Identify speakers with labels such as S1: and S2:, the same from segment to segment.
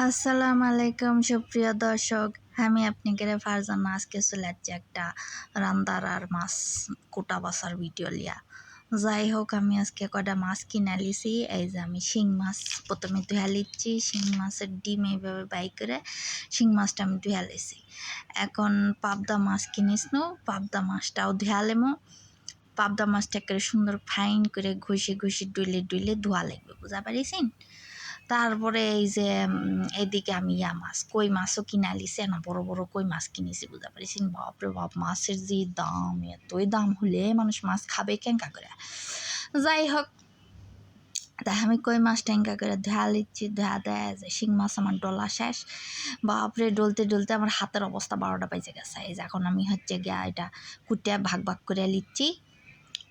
S1: আসসালামু আলাইকুম সুপ্রিয় দর্শক। আমি আপনাদের ফারজানা, আজকে চলে যাচ্ছি একটা রান্দার আর মাছ, কোটা বাসার ভিডিও লিয়া যাই হোক, আমি আজকে কটা মাছ কিনে লিছি এই যে আমি শিং মাছ প্রথমে ধুয়া লিচ্ছি শিং মাছের ডিম এইভাবে বাই করে শিং মাছটা আমি ধুয়া লিছি এখন পাবদা মাছ কিনিস নো পাবদা মাছটাও ধুয়া লেমো পাবদা মাছটা করে সুন্দর ফাইন করে ঘষে ঘষে ডুলে ডুলে ধোয়া লাগবে, বুঝা পারিছেন? তারপরে এই যে এদিকে আমি ইয়া মাছ, কই মাছও কিনা লিছে না বড় বড় কই মাছ কিনেছি বুঝতে পারছেন বাপরে বাপ, মাছের যে দাম, এতই দাম হলে মানুষ মাছ খাবে কেঙ্কা করে। যাই হোক, তাই আমি কই মাছ ট্যাঙ্কা করে ধোয়া লিচ্ছি ধোয়া দেয় যে শিং মাছ আমার ডলা শেষ। বাপরে, ডলতে ডলতে আমার হাতের অবস্থা বারোটা বেজে গেছে। এই যে এখন আমি হচ্ছে গিয়া এটা কুটে ভাগ ভাগ করে লিচ্ছি।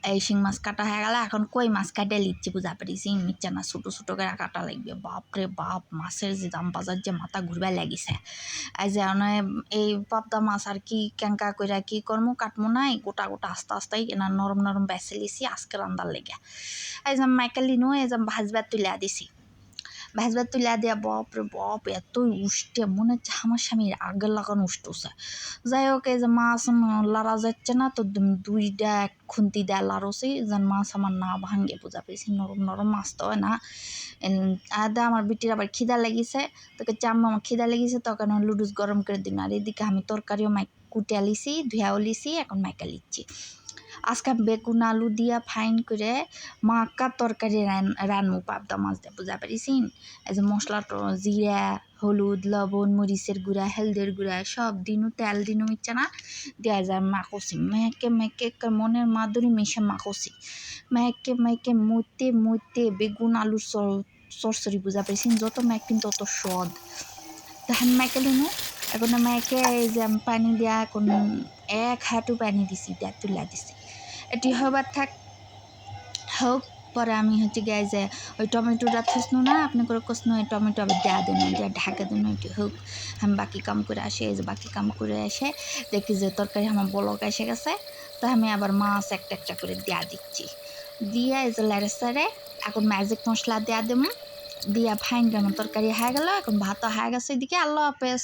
S1: এই শিং মাছ কাটা হয়ে গেলে এখন কই মাছ কাটে? লিচ্ছি বুঝা পেরেছি নিচ্ছে না ছোটো ছোটো করে কাটা লাগবে। বাপরে বাপ, মাছের যে দাম বাজার যে মাথা ঘুরবা লাগিছে। এই যে মানে এই পাবদা মাছ আর কি কেঙ্কা কইরা কি করমু? কাটমু নাই, গোটা গোটা, আস্তে আস্তে এনা নরম নরম বেছে লিছি আজকে রান্দার লেগে। এই যে মাইকেলিনো এই যে ভাজবার তুলে দিছি। ভাজবার তুলে দিয়া বাপরে বাপ এতই উষ্টে, মনে হচ্ছে আমার স্বামীর আগে লাগানো উষ্টছে যাই হোক, এই যে মাছ লাড়া যাচ্ছে না, তো দুইটা এক খুন্তি দেয়া লাড়ছি যেন মাছ আমার না ভাঙ্গে বোঝা পেয়েছি, নরম নরম মাছ তো না। আদা, আমার বিটির আবার খিদা লেগেছে, তোকে চাম্মা আমার খিদা লেগেছে তখন লুডুস গরম করে দিন আর এদিকে আমি তরকারিও মাইক কুটে লিছি ধুয়াও লিছি এখন মাইকা লিচ্ছি। আজকে বেগুন আলু দিয়া ফাইন করে মাক্কা তরকারি রান রানমু, পাবদা মাছ দিয়ে, বুঝা পারিছিন? এই যে মশলা ট- জিরা, হলুদ, লবণ, মরিচের গুঁড়া, হেলদের গুঁড়া, সব দিনও তেল দিনও ইচ্ছা না দেওয়া যায় মাখসি মেকে মেকে একে মনের মাধুরী মিশে মাখসি মেকে মেকে মইতে মইতে বেগুন আলুর সর- সরসরি, বুঝা পাইছেন যত মেকিন তত স্বাদ। তখন মেকে লিনু এখন মেকে এই যে পানি দিয়া এখন এক হাঁটু পানি দিছি দিয়া তুলা দিছি। এটি হবার থাক। হোক, পরে আমি হচ্ছে গিয়ে যে ওই টমেটোটা থুসনু না আপনি করে কষনু ওই টমেটো আবার দেয়া দেন দেওয়া ঢাকা দেন এটি হোক। আমি বাকি কাম করে আসি, এই যে বাকি কাম করে এসে দেখি যে তরকারি আমার বলক এসে গেছে। তো আমি আবার মাছ একটা একটা করে দেয়া দিচ্ছি। দিয়ে এই যে লেড়ে সারে এখন ম্যাজিক মশলা দেয়া দেবো। দিয়া ফাইন আমার তরকারি হয়ে গেল, এখন ভাতও হয়ে গেছে এদিকে। আল্লাহ হাফেজ।